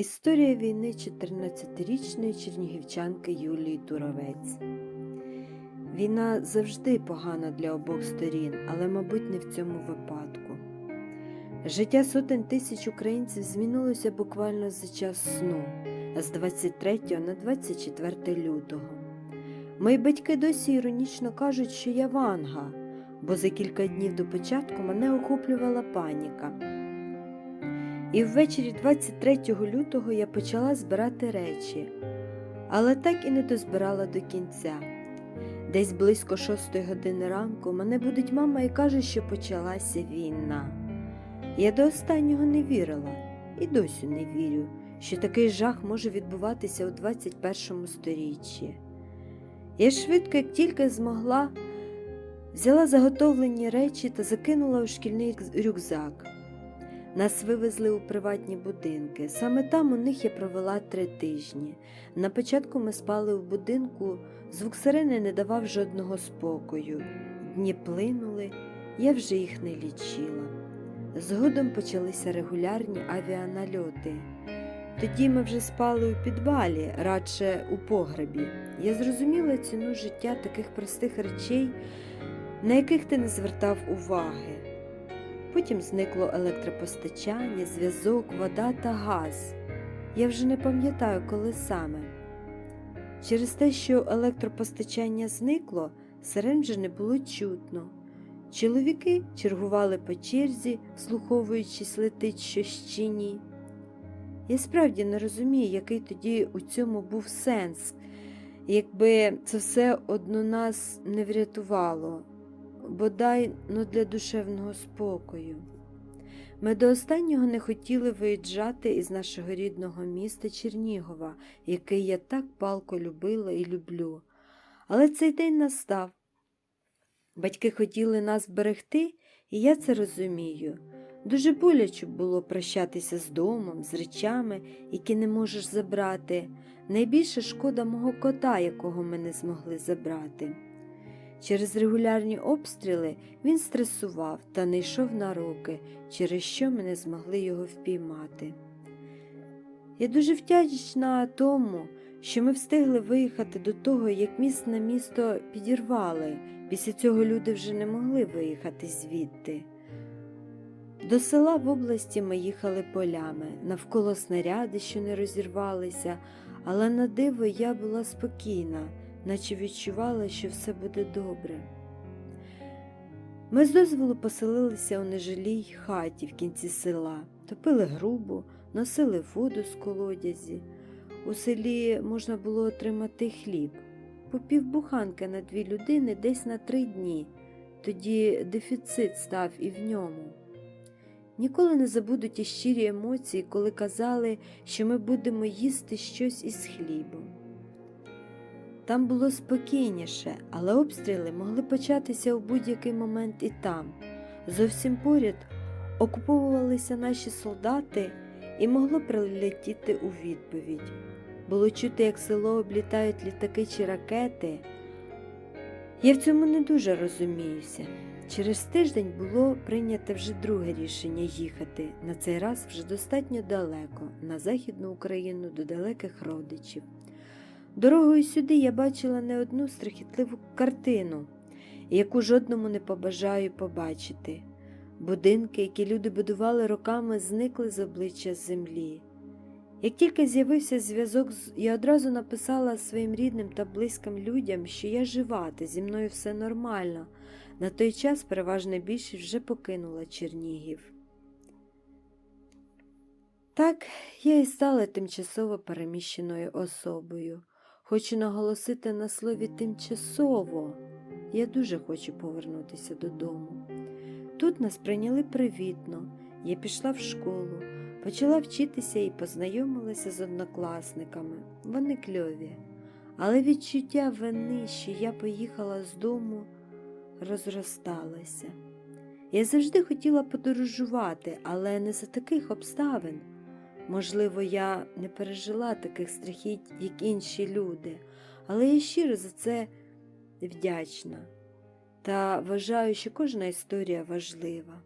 Історія війни 14-річної чернігівчанки Юлії Туровець. Війна завжди погана для обох сторін, але, мабуть, не в цьому випадку. Життя сотень тисяч українців змінилося буквально за час сну, з 23 на 24 лютого. Мої батьки досі іронічно кажуть, що я ванга, бо за кілька днів до початку мене охоплювала паніка. І ввечері 23 лютого я почала збирати речі, але так і не дозбирала до кінця. Десь близько шостої години ранку мене будить мама і каже, що почалася війна. Я до останнього не вірила і досі не вірю, що такий жах може відбуватися у 21 сторіччі. Я швидко, як тільки змогла, взяла заготовлені речі та закинула у шкільний рюкзак. Нас вивезли у приватні будинки. Саме там у них я провела три тижні. На початку ми спали в будинку, звук сирени не давав жодного спокою. Дні плинули, я вже їх не лічила. Згодом почалися регулярні авіанальоти. Тоді ми вже спали у підвалі, радше у погребі. Я зрозуміла ціну життя таких простих речей, на яких ти не звертав уваги. Потім зникло електропостачання, зв'язок, вода та газ. Я вже не пам'ятаю, коли саме. Через те, що електропостачання зникло, сирен вже не було чутно. Чоловіки чергували по черзі, вслуховуючись, летить щось чи ні. Я справді не розумію, який тоді у цьому був сенс, якби це все одно нас не врятувало бодай но для душевного спокою. Ми до останнього не хотіли виїжджати із нашого рідного міста Чернігова, який я так палко любила і люблю. Але цей день настав. Батьки хотіли нас берегти, і я це розумію. Дуже боляче було прощатися з домом, з речами, які не можеш забрати. Найбільше шкода мого кота, якого ми не змогли забрати. Через регулярні обстріли він стресував та не йшов на руки, через що ми не змогли його впіймати. Я дуже вдячна тому, що ми встигли виїхати до того, як міст на місто підірвали. Після цього люди вже не могли виїхати звідти. До села в області ми їхали полями, навколо снаряди, що не розірвалися, але на диво я була спокійна наче відчувала, що все буде добре. Ми з дозволу поселилися у нежилій хаті в кінці села, топили грубу, носили воду з колодязі. У селі можна було отримати хліб, по півбуханки на дві людини десь на три дні, тоді дефіцит став і в ньому. Ніколи не забуду ті щирі емоції, коли казали, що ми будемо їсти щось із хлібом. Там було спокійніше, але обстріли могли початися у будь-який момент і там. Зовсім поряд окуповувалися наші солдати і могло прилетіти у відповідь. Було чути, як село облітають літаки чи ракети. Я в цьому не дуже розуміюся. Через тиждень було прийнято вже друге рішення їхати, на цей раз вже достатньо далеко, на Західну Україну до далеких родичів. Дорогою сюди я бачила не одну страхітливу картину, яку жодному не побажаю побачити. Будинки, які люди будували роками, зникли з обличчя землі. Як тільки з'явився зв'язок, я одразу написала своїм рідним та близьким людям, що я жива, та зі мною все нормально. На той час переважна більшість вже покинула Чернігів. Так, я і стала тимчасово переміщеною особою. Хочу наголосити на слові тимчасово. Я дуже хочу повернутися додому. Тут нас прийняли привітно, я пішла в школу, почала вчитися і познайомилася з однокласниками. Вони кльові. Але відчуття вини, що я поїхала з дому, розросталося. Я завжди хотіла подорожувати, але не за таких обставин. Можливо, я не пережила таких страхіть, як інші люди, але я щиро за це вдячна та вважаю, що кожна історія важлива.